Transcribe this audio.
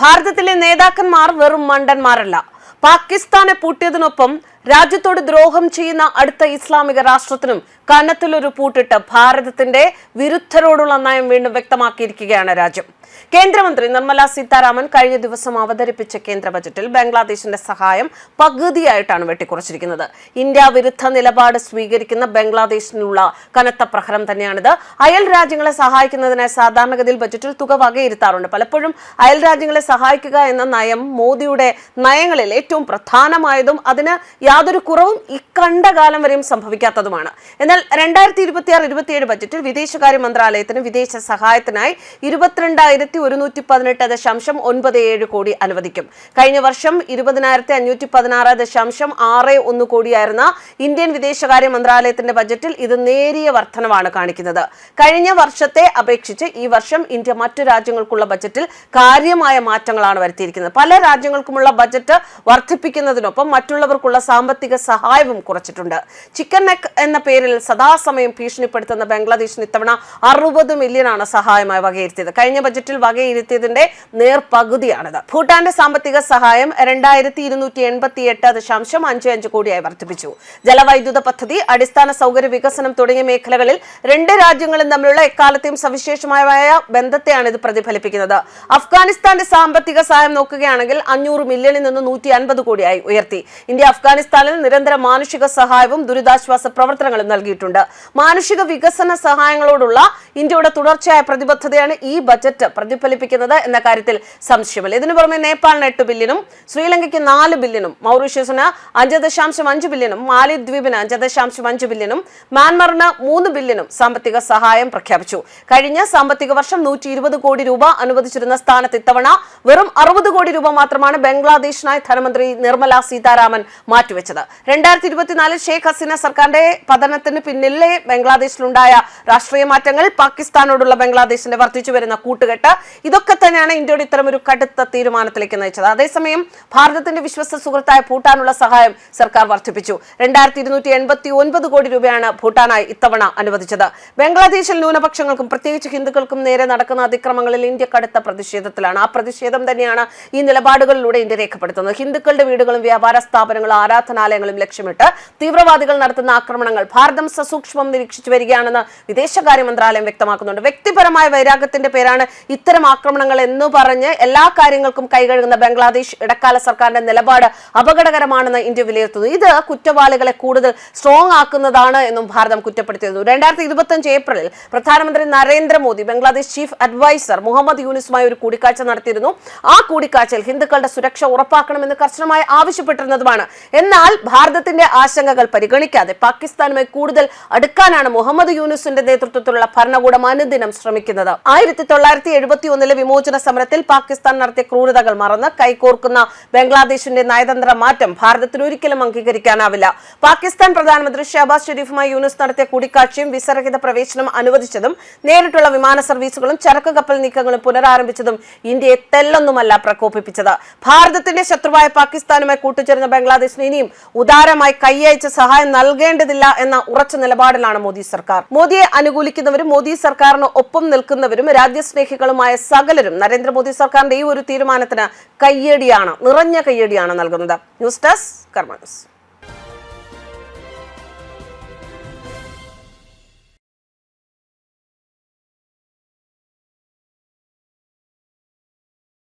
ഭാരതത്തിലെ നേതാക്കന്മാർ വെറും മണ്ടന്മാരല്ല. പാകിസ്ഥാനെ പൂട്ടിയതിനൊപ്പം രാജ്യത്തോട് ദ്രോഹം ചെയ്യുന്ന അടുത്ത ഇസ്ലാമിക രാഷ്ട്രത്തിനും കനത്തിലൊരു പൂട്ടിട്ട് ഭാരതത്തിന്റെ വിരുദ്ധരോടുള്ള നയം വീണ്ടും വ്യക്തമാക്കിയിരിക്കുകയാണ് രാജ്യം. കേന്ദ്രമന്ത്രി നിർമ്മല സീതാരാമൻ കഴിഞ്ഞ ദിവസം അവതരിപ്പിച്ച കേന്ദ്ര ബജറ്റിൽ ബംഗ്ലാദേശിന്റെ സഹായം പകുതിയായിട്ടാണ് വെട്ടിക്കുറച്ചിരിക്കുന്നത്. ഇന്ത്യ വിരുദ്ധ നിലപാട് സ്വീകരിക്കുന്ന ബംഗ്ലാദേശിനുള്ള കനത്ത പ്രഹരം തന്നെയാണിത്. അയൽ രാജ്യങ്ങളെ സഹായിക്കുന്നതിനായി സാധാരണഗതിയിൽ ബജറ്റിൽ തുക വകയിരുത്താറുണ്ട്. പലപ്പോഴും അയൽ രാജ്യങ്ങളെ സഹായിക്കുക എന്ന നയം മോദിയുടെ നയങ്ങളിൽ ഏറ്റവും പ്രധാനമായതും അതിന് യാതൊരു കുറവും ഇക്കണ്ട കാലം വരെയും സംഭവിക്കാത്തതുമാണ്. എന്നാൽ രണ്ടായിരത്തി ഇരുപത്തിയാറ് ഇരുപത്തിയേഴ് ബജറ്റിൽ വിദേശകാര്യ മന്ത്രാലയത്തിന് വിദേശ സഹായത്തിനായി ഇരുപത്തിരണ്ടായിരത്തി ഒരുന്നൂറ്റി പതിനെട്ട് ദശാംശം ഒൻപത് ഏഴ് കോടി അനുവദിക്കും. കഴിഞ്ഞ വർഷം ഇരുപതിനായിരത്തി അഞ്ഞൂറ്റി പതിനാറ് ദശാംശം ആറ് ഒന്ന് കോടിയായിരുന്ന ഇന്ത്യൻ വിദേശകാര്യ മന്ത്രാലയത്തിന്റെ ബജറ്റിൽ ഇത് നേരിയ വർധനവാണ് കാണിക്കുന്നത്. കഴിഞ്ഞ വർഷത്തെ അപേക്ഷിച്ച് ഈ വർഷം ഇന്ത്യ മറ്റു രാജ്യങ്ങൾക്കുള്ള ബജറ്റിൽ കാര്യമായ മാറ്റങ്ങളാണ് വരുത്തിയിരിക്കുന്നത്. പല രാജ്യങ്ങൾക്കുമുള്ള ബജറ്റ് വർദ്ധിപ്പിക്കുന്നതിനൊപ്പം മറ്റുള്ളവർക്കുള്ള സാമ്പത്തിക സഹായവും കുറച്ചിട്ടുണ്ട്. ചിക്കൻ നെക്ക് എന്ന പേരിൽ സദാസമയം ഭീഷണിപ്പെടുത്തുന്ന ബംഗ്ലാദേശിന് ഇത്തവണ അറുപത് മില്യണാണ് സഹായമായി വകയിരുത്തിയത്. കഴിഞ്ഞ ബജറ്റിൽ വകയിരുത്തിയതിന്റെ നേർപകുതിയാണിത്. ഭൂട്ടാന്റെ സാമ്പത്തിക സഹായം രണ്ടായിരത്തി ഇരുന്നൂറ്റി എൺപത്തി എട്ട് ദശാംശം അഞ്ച് അഞ്ച് കോടിയായി വർദ്ധിപ്പിച്ചു. ജലവൈദ്യുത പദ്ധതി അടിസ്ഥാന സൗകര്യ വികസനം തുടങ്ങിയ മേഖലകളിൽ രണ്ട് രാജ്യങ്ങളും തമ്മിലുള്ള എക്കാലത്തെയും സവിശേഷമായ ബന്ധത്തെയാണ് ഇത് പ്രതിഫലിപ്പിക്കുന്നത്. അഫ്ഗാനിസ്ഥാന്റെ സാമ്പത്തിക സഹായം നോക്കുകയാണെങ്കിൽ അഞ്ഞൂറ് മില്യണിൽ നിന്ന് നൂറ്റി അൻപത് കോടിയായി ഉയർത്തി. ഇന്ത്യ അഫ്ഗാനിസ്ഥാനിൽ നിരന്തര മാനുഷിക സഹായവും ദുരിതാശ്വാസ പ്രവർത്തനങ്ങളും നൽകിയിട്ടുണ്ട്. മാനുഷിക വികസന സഹായങ്ങളോടുള്ള ഇന്ത്യയുടെ തുടർച്ചയായ പ്രതിബദ്ധതയാണ് ഈ ബജറ്റ് പ്രതിഫലിപ്പിക്കുന്നത് എന്ന കാര്യത്തിൽ സംശയമില്ല. ഇതിനു പുറമെ നേപ്പാളിന് എട്ട് ബില്യനും ശ്രീലങ്കയ്ക്ക് നാല് ബില്യനും മൗറീഷ്യസിന് അഞ്ച് ദശാംശം അഞ്ച് ബില്യനും മാലിദ്വീപിന് അഞ്ച് ദശാംശം അഞ്ച് ബില്യനും മ്യാൻമറിന് മൂന്ന് ബില്യനും സാമ്പത്തിക സഹായം പ്രഖ്യാപിച്ചു. കഴിഞ്ഞ സാമ്പത്തിക വർഷം നൂറ്റി ഇരുപത് കോടി രൂപ അനുവദിച്ചിരുന്ന സ്ഥാനത്ത് ഇത്തവണ വെറും അറുപത് കോടി രൂപ മാത്രമാണ് ബംഗ്ലാദേശിനായി ധനമന്ത്രി നിർമ്മല സീതാരാമൻ മാറ്റിവെച്ചത്. രണ്ടായിരത്തി ഇരുപത്തിനാലിൽ ഷെയ്ഖ് ഹസീന സർക്കാരിന്റെ പതനത്തിന് പിന്നിലെ ബംഗ്ലാദേശിലുണ്ടായ രാഷ്ട്രീയ മാറ്റങ്ങൾ പാകിസ്ഥാനോടുള്ള ബംഗ്ലാദേശിന്റെ വർദ്ധിച്ചു വരുന്ന കൂട്ടുകെട്ട് ഇതൊക്കെ തന്നെയാണ് ഇന്ത്യയുടെ ഇത്തരം ഒരു കടുത്ത തീരുമാനത്തിലേക്ക് നയിച്ചത്. അതേസമയം ഭാരതത്തിന്റെ വിശ്വസ്ത സുഹൃത്തായ ഭൂട്ടാനുള്ള സഹായം സർക്കാർ വർദ്ധിപ്പിച്ചു. രണ്ടായിരത്തി ഇരുന്നൂറ്റി എൺപത്തി ഒൻപത് കോടി രൂപയാണ് ഭൂട്ടാനായി ഇത്തവണ അനുവദിച്ചത്. ബംഗ്ലാദേശിൽ ന്യൂനപക്ഷങ്ങൾക്കും പ്രത്യേകിച്ച് ഹിന്ദുക്കൾക്കും നേരെ നടക്കുന്ന അതിക്രമങ്ങളിൽ ഇന്ത്യ കടുത്ത പ്രതിഷേധത്തിലാണ്. ആ പ്രതിഷേധം തന്നെയാണ് ഈ നിലപാടുകളിലൂടെ ഇന്ത്യ രേഖപ്പെടുത്തുന്നത്. ഹിന്ദുക്കളുടെ വീടുകളും വ്യാപാര സ്ഥാപനങ്ങളും ആരാധനാലയങ്ങളും ലക്ഷ്യമിട്ട് തീവ്രവാദികൾ നടത്തുന്ന ആക്രമണങ്ങൾ ഭാരതം സസൂക്ഷ്മം നിരീക്ഷിച്ചു വരികയാണെന്ന് വിദേശകാര്യ മന്ത്രാലയം വ്യക്തമാക്കുന്നുണ്ട്. വ്യക്തിപരമായ വൈരാഗ്യത്തിന്റെ പേരാണ് ഇത്തരം ആക്രമണങ്ങൾ എന്ന് പറഞ്ഞ് എല്ലാ കാര്യങ്ങൾക്കും കൈകഴുകുന്ന ബംഗ്ലാദേശ് ഇടക്കാല സർക്കാരിന്റെ നിലപാട് അപകടകരമാണെന്ന് ഇന്ത്യ വിലയിരുത്തുന്നു. ഇത് കുറ്റവാളികളെ കൂടുതൽ സ്ട്രോങ് ആക്കുന്നതാണ് എന്നും ഭാരതം കുറ്റപ്പെടുത്തിയിരുന്നു. രണ്ടായിരത്തി ഇരുപത്തഞ്ച് ഏപ്രിലിൽ പ്രധാനമന്ത്രി നരേന്ദ്രമോദി ബംഗ്ലാദേശ് ചീഫ് അഡ്വൈസർ മുഹമ്മദ് യൂനിസുമായി ഒരു കൂടിക്കാഴ്ച നടത്തിയിരുന്നു. ആ കൂടിക്കാഴ്ചയിൽ ഹിന്ദുക്കളുടെ സുരക്ഷ ഉറപ്പാക്കണമെന്ന് കർശനമായി ആവശ്യപ്പെട്ടിരുന്നതുമാണ്. എന്നാൽ ഭാരതത്തിന്റെ ആശങ്കകൾ പരിഗണിക്കാതെ പാകിസ്ഥാനുമായി കൂടുതൽ അടുക്കാനാണ് മുഹമ്മദ് യൂനുസിന്റെ നേതൃത്വത്തിലുള്ള ഭരണകൂടം അനുദിനം ശ്രമിക്കുന്നത്. ആയിരത്തി തൊള്ളായിരത്തി എഴുപത്തി ഒന്നിലെ വിമോചന സമരത്തിൽ പാകിസ്ഥാൻ നടത്തിയ ക്രൂരതകൾ മറന്ന് കൈകോർക്കുന്ന ബംഗ്ലാദേശിന്റെ നയതന്ത്ര മാറ്റം ഭാരതത്തിന് ഒരിക്കലും അംഗീകരിക്കാനാവില്ല. പാകിസ്ഥാൻ പ്രധാനമന്ത്രി ഷഹബാസ് ഷെരീഫുമായി യൂനുസ് നടത്തിയ കൂടിക്കാഴ്ചയും വിസരഹിത പ്രവേശനം അനുവദിച്ചതും നേരിട്ടുള്ള വിമാന സർവീസുകളും ചരക്ക് കപ്പൽ നീക്കങ്ങളും പുനരാരംഭിച്ചതും ഇന്ത്യയെ തെല്ലൊന്നുമല്ല പ്രകോപിപ്പിച്ചത്. ഭാരതത്തിന്റെ ശത്രുവായ പാകിസ്ഥാനുമായി കൂട്ടുചേർന്ന ബംഗ്ലാദേശിന് ഇനിയും ഉദാരമായി കൈയയച്ച് സഹായം നൽകേണ്ടതില്ല എന്ന ഉറച്ച നിലപാടിലാണ് മോദി സർക്കാർ. മോദിയെ അനുകൂലിക്കുന്നവരും മോദി സർക്കാരിന് ഒപ്പം നിൽക്കുന്നവരും രാജ്യസ്നേഹികളുമായ സകലരും നരേന്ദ്രമോദി സർക്കാരിന്റെ ഈ ഒരു തീരുമാനത്തിന് കയ്യടിയാണ് നിറഞ്ഞ കയ്യടിയാണ് നൽകുന്നത്. ന്യൂസ് ഡെസ്ക് കർമ്മ